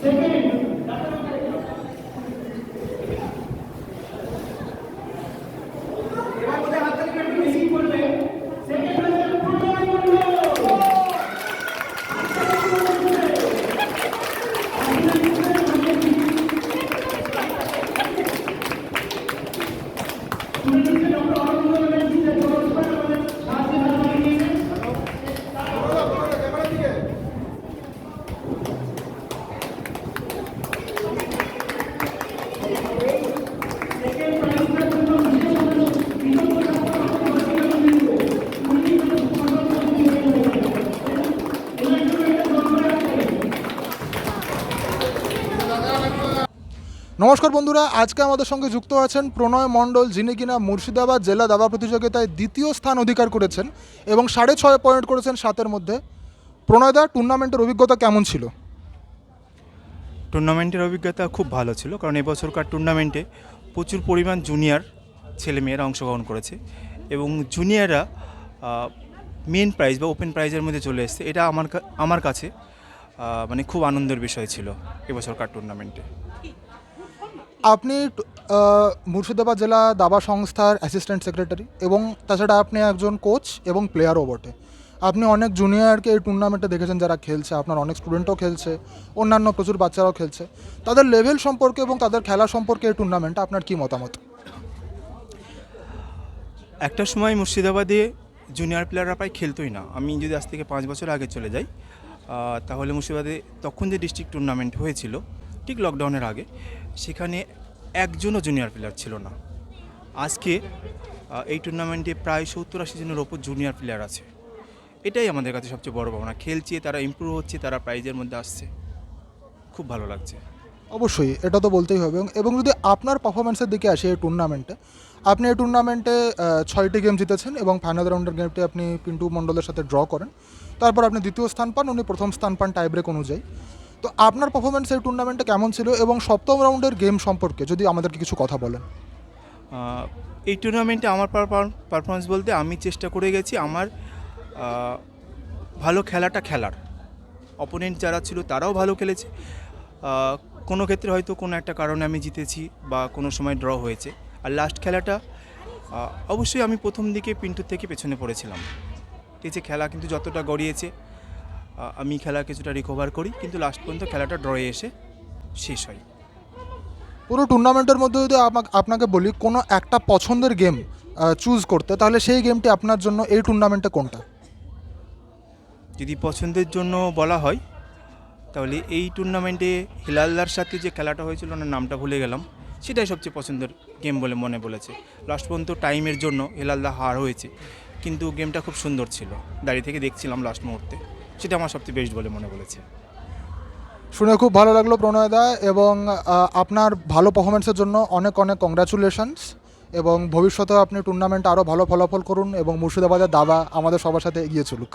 Second নমস্কার বন্ধুরা, আজকে আমাদের সঙ্গে যুক্ত আছেন প্রণয় মণ্ডল, যিনি কিনা মুর্শিদাবাদ জেলা দাবা প্রতিযোগিতায় দ্বিতীয় স্থান অধিকার করেছেন এবং সাড়ে ছয় পয়েন্ট করেছেন সাতের মধ্যে। প্রণয়দা টুর্নামেন্টের অভিজ্ঞতা কেমন ছিল? টুর্নামেন্টের অভিজ্ঞতা খুব ভালো ছিল, কারণ এবছরকার টুর্নামেন্টে প্রচুর পরিমাণ জুনিয়র ছেলেমেয়েরা অংশগ্রহণ করেছে এবং জুনিয়ররা মেন প্রাইজ বা ওপেন প্রাইজের মধ্যে চলে এসেছে। এটা আমার আমার কাছে মানে খুব আনন্দের বিষয় ছিল এবছরকার টুর্নামেন্টে। আপনি মুর্শিদাবাদ জেলা দাবা সংস্থার অ্যাসিস্ট্যান্ট সেক্রেটারি এবং তাছাড়া আপনি একজন কোচ এবং প্লেয়ারও বটে। আপনি অনেক জুনিয়রকে এই টুর্নামেন্টে দেখেছেন যারা খেলছে, আপনার অনেক স্টুডেন্টও খেলছে, অন্যান্য প্রচুর বাচ্চারাও খেলছে। তাদের লেভেল সম্পর্কে এবং তাদের খেলা সম্পর্কে এই টুর্নামেন্টে আপনার কী মতামত? একটা সময় মুর্শিদাবাদে জুনিয়র প্লেয়াররা প্রায় খেলতোই না। আমি যদি আজ থেকে পাঁচ বছর আগে চলে যাই তাহলে মুর্শিদাবাদে তখন যে ডিস্ট্রিক্ট টুর্নামেন্ট হয়েছিল ঠিক লকডাউনের আগে, সেখানে একজনও জুনিয়র প্লেয়ার ছিল না। আজকে এই টুর্নামেন্টে প্রায় সত্তর আশি জনের ওপর জুনিয়র প্লেয়ার আছে। এটাই আমাদের কাছে সবচেয়ে বড় ভাবনা। খেলছে, তারা ইমপ্রুভ হচ্ছে, তারা প্রাইজের মধ্যে আসছে। খুব ভালো লাগছে। অবশ্যই, এটা তো বলতেই হবে। এবং- যদি আপনার পারফরমেন্সের দিকে আসে এই টুর্নামেন্টে আপনি এই টুর্নামেন্টে ছয়টি গেম জিতেছেন এবং ফাইনাল রাউন্ডের গেমটি আপনি পিন্টু মণ্ডলের সাথে ড্র করেন। তারপর আপনি দ্বিতীয় স্থান পান, উনি প্রথম স্থান পান টাইব্রেক অনুযায়ী। তো আপনার পারফরমেন্স এই টুর্নামেন্টে কেমন ছিল এবং সপ্তম রাউন্ডের গেম সম্পর্কে যদি আমাদেরকে কিছু কথা বলেন? এই টুর্নামেন্টে আমার পারফরমেন্স বলতে আমি চেষ্টা করে গেছি আমার ভালো খেলাটা খেলার। অপোনেন্ট যারা ছিল তারাও ভালো খেলেছে। কোনো ক্ষেত্রে হয়তো কোনো একটা কারণে আমি জিতেছি বা কোনো সময় ড্র হয়েছে। আর লাস্ট খেলাটা অবশ্যই আমি প্রথম দিকে পিন্টুর থেকে পেছনে পড়েছিলাম। ঠিক আছে খেলা কিন্তু যতটা গড়িয়েছে আমি খেলা কিছুটা রিকভার করি কিন্তু লাস্ট পর্যন্ত খেলাটা ড্রয়ে এসে শেষ হয়। পুরো টুর্নামেন্টের মধ্যে যদি আপনাকে বলি কোনো একটা পছন্দের গেম চুজ করতে তাহলে সেই গেমটি আপনার জন্য এই টুর্নামেন্টে কোনটা? যদি পছন্দের জন্য বলা হয় তাহলে এই টুর্নামেন্টে হিলালদার সাথে যে খেলাটা হয়েছিল ওনার নামটা ভুলে গেলাম। সেটাই সবচেয়ে পছন্দের গেম বলে মনে বলেছে। লাস্ট পর্যন্ত টাইমের জন্য হিলালদা হার হয়েছে কিন্তু গেমটা খুব সুন্দর ছিল। দাঁড়িয়ে থেকে দেখছিলাম লাস্ট মুহূর্তে। সেটা আমার সবচেয়ে বেস্ট বলে মনে করেছে। শুনে খুব ভালো লাগল প্রণয়দা এবং আপনার ভালো পারফরমেন্সের জন্য অনেক অনেক কংগ্রাচুলেশনস এবং ভবিষ্যতে আপনি টুর্নামেন্টে আরও ভালো ফলাফল করুন এবং মুর্শিদাবাদের দাবা আমাদের সবার সাথে এগিয়ে চলুক।